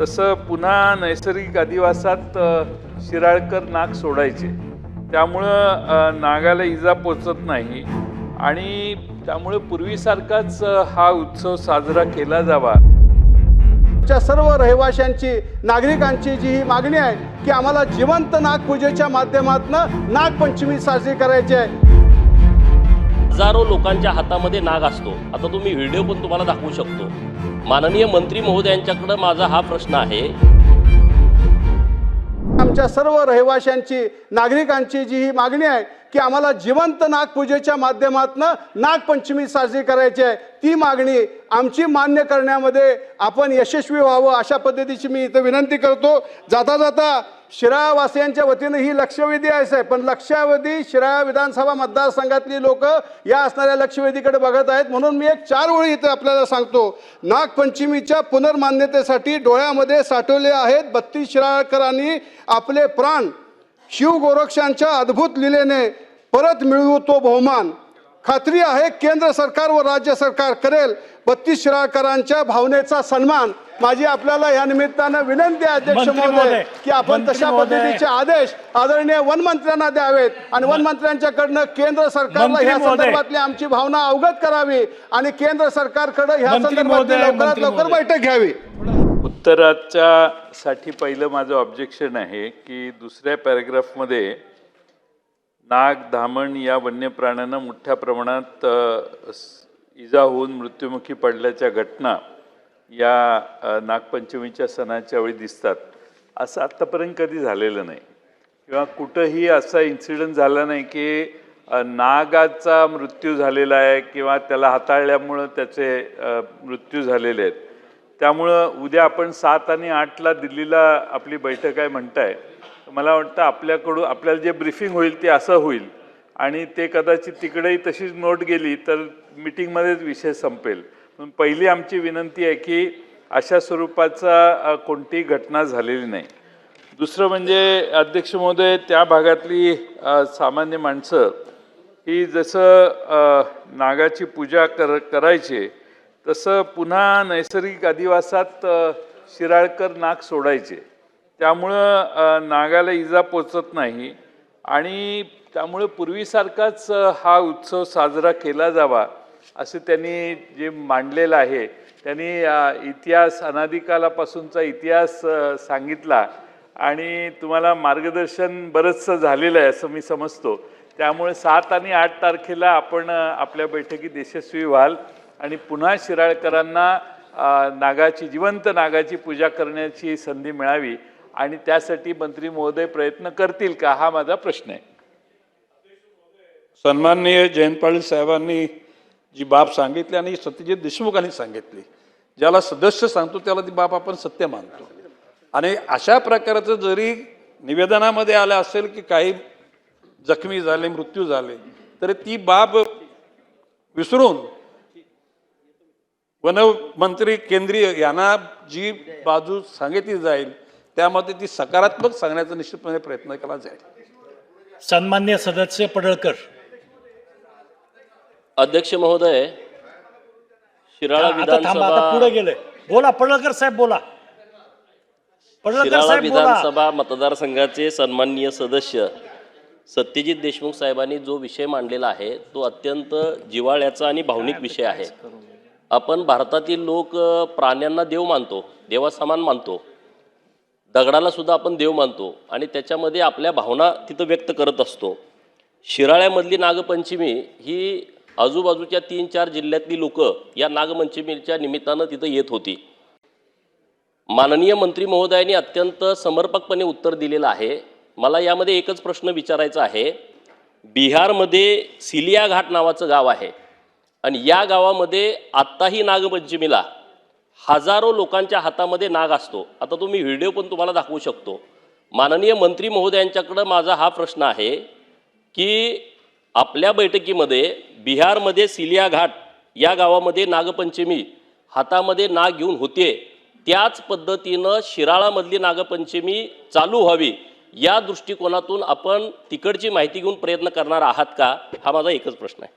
तसं पुन्हा नैसर्गिक अधिवासात शिराळकर नाग सोडायचे. त्यामुळं नागाला इजा पोचत नाही. आणि त्यामुळे पूर्वीसारखाच हा उत्सव साजरा केला जावा. च्या सर्व रहिवाशांची नागरिकांची जी ही मागणी आहे की आम्हाला जिवंत नागपूजेच्या माध्यमातून नागपंचमी साजरी करायची आहे. हजारो लोकांच्या हातामध्ये नाग असतो. आता तुम्ही व्हिडिओ पण तुम्हाला दाखवू शकतो. माननीय मंत्री महोदयांच्याकडे माझा हा प्रश्न आहे. आमच्या सर्व रहिवाशांची नागरिकांची जी ही मागणी आहे की आम्हाला जिवंत नागपूजेच्या माध्यमातून नागपंचमी साजरी करायची आहे ती मागणी आमची मान्य करण्यामध्ये आपण यशस्वी व्हावं अशा पद्धतीची मी इथं विनंती करतो. जाता जाता शिराळवासियांच्या वतीनं ही लक्षवेधी आहे साहेब. पण लक्षावेधी शिराळा विधानसभा मतदारसंघातली लोक या असणाऱ्या लक्षवेधीकडे बघत आहेत. म्हणून मी एक चार ओळी इथं आपल्याला सांगतो. नागपंचमीच्या पुनर्मान्यतेसाठी डोळ्यामध्ये साठवले आहेत बत्तीस शिराळकरांनी आपले प्राण. शिव गोरक्षांच्या अद्भुत लिलेने परत मिळवू तो बहुमान. खात्री आहे केंद्र सरकार व राज्य सरकार करेल बत्तीस शिराळकरांच्या भावनेचा सन्मान माझी आपल्याला या निमित्तानं विनंती आहे अध्यक्ष महोदय की आपण तशा. पद्धतीचे आदेश आदरणीय वनमंत्र्यांना द्यावेत आणि वनमंत्र्यांच्याकडनं केंद्र सरकारला ह्या. संदर्भातली आमची भावना अवगत करावी आणि केंद्र सरकारकडे ह्या संदर्भातली महोदय, लवकरात लवकर. बैठक घ्यावी उत्तराच्या साठी पहिलं माझं ऑब्जेक्शन आहे की दुसऱ्या पॅराग्राफमध्ये नाग धामण या वन्य प्राण्यांना मोठ्या प्रमाणात इजा होऊन मृत्युमुखी पडल्याच्या घटना या नागपंचमीच्या सणाच्या वेळी दिसतात. असं आत्तापर्यंत कधी झालेलं नाही. किंवा कुठंही असा इन्सिडंट झाला नाही की नागाचा मृत्यू झालेला आहे किंवा त्याला हाताळल्यामुळं त्याचे मृत्यू झालेले आहेत. त्यामुळं उद्या आपण सात आणि आठला दिल्लीला आपली बैठक आहे म्हणताय. मला वाटतं आपल्याकडून आपल्याला जे ब्रिफिंग होईल ते असं होईल. आणि ते कदाचित तिकडेही तशीच नोट गेली तर मिटिंगमध्येच विषय संपेल. म्हणून पहिली आमची विनंती आहे की अशा स्वरूपाचा कोणतीही घटना झालेली नाही. दुसरं म्हणजे अध्यक्ष महोदय त्या भागातली सामान्य माणसं ही जसं नागाची पूजा कर करायचे तसं पुन्हा नैसर्गिक अधिवासात शिराळकर नाग सोडायचे. त्यामुळं नागाला इजा पोचत नाही. आणि त्यामुळे पूर्वीसारखाच हा उत्सव साजरा केला जावा असं त्यांनी जे मांडलेलं आहे. त्यांनी इतिहास अनादिकालापासूनचा इतिहास सांगितला. आणि तुम्हाला मार्गदर्शन बरंचसं झालेलं आहे असं मी समजतो. त्यामुळे सात आणि आठ तारखेला आपण आपल्या बैठकीत यशस्वी व्हाल. आणि पुन्हा शिराळकरांना नागाची जिवंत नागाची पूजा करण्याची संधी मिळावी. आणि त्यासाठी मंत्री महोदय प्रयत्न करतील का? हा माझा प्रश्न आहे. सन्माननीय जयंत साहेबांनी जी बाब सांगितली आणि सत्यजित देशमुखांनी सांगितली ज्याला सदस्य सांगतो त्याला ती बाब आपण सत्य मानतो. आणि अशा प्रकारचं जरी निवेदनामध्ये आलं असेल की काही जखमी झाले मृत्यू झाले तरी ती बाब विसरून वनमंत्री केंद्रीय यांना जी बाजू सांगितली जाईल त्यामध्ये ती सकारात्मक सांगण्याचा निश्चितपणे प्रयत्न केला जाईल. सन्मान्य सदस्य पडळकर. अध्यक्ष महोदय शिराळा आता थांबा आता पुढे विधानसभा गेले. बोला पडळकर साहेब बोला. पडळकर शिराळा साहेब बोला. विधानसभा मतदारसंघाचे सन्माननीय सदस्य सत्यजित देशमुख साहेबांनी जो विषय मांडलेला आहे तो अत्यंत जिव्हाळ्याचा आणि भावनिक विषय आहे. आपण भारतातील लोक अ, प्राण्यांना देव मानतो देवासमान मानतो. दगडाला सुद्धा आपण देव मानतो आणि त्याच्यामध्ये आपल्या भावना तिथं व्यक्त करत असतो. शिराळ्यामधली नागपंचमी ही आजूबाजूच्या तीन चार जिल्ह्यातली लोक या नागपंचमीच्या निमित्तानं तिथं येत होती. माननीय मंत्री महोदयांनी अत्यंत समर्पकपणे उत्तर दिलेलं आहे. मला यामध्ये एकच प्रश्न विचारायचा आहे. बिहारमध्ये सिलिया घाट नावाचं गाव आहे आणि या गावामध्ये आत्ताही नागपंचमीला हजारो लोकांच्या हातामध्ये नाग असतो. आता तुम्ही व्हिडिओ पण तुम्हाला दाखवू शकतो. माननीय मंत्री महोदयांच्याकडं माझा हा प्रश्न आहे की आपल्या बैठकीमध्ये बिहारमध्ये सिलिया घाट या गावामध्ये नागपंचमी हातामध्ये नाग घेऊन होते. त्याच पद्धतीनं शिराळामधली नागपंचमी चालू व्हावी या दृष्टिकोनातून आपण तिकडची माहिती घेऊन प्रयत्न करणार आहात का? हा माझा एकच प्रश्न आहे.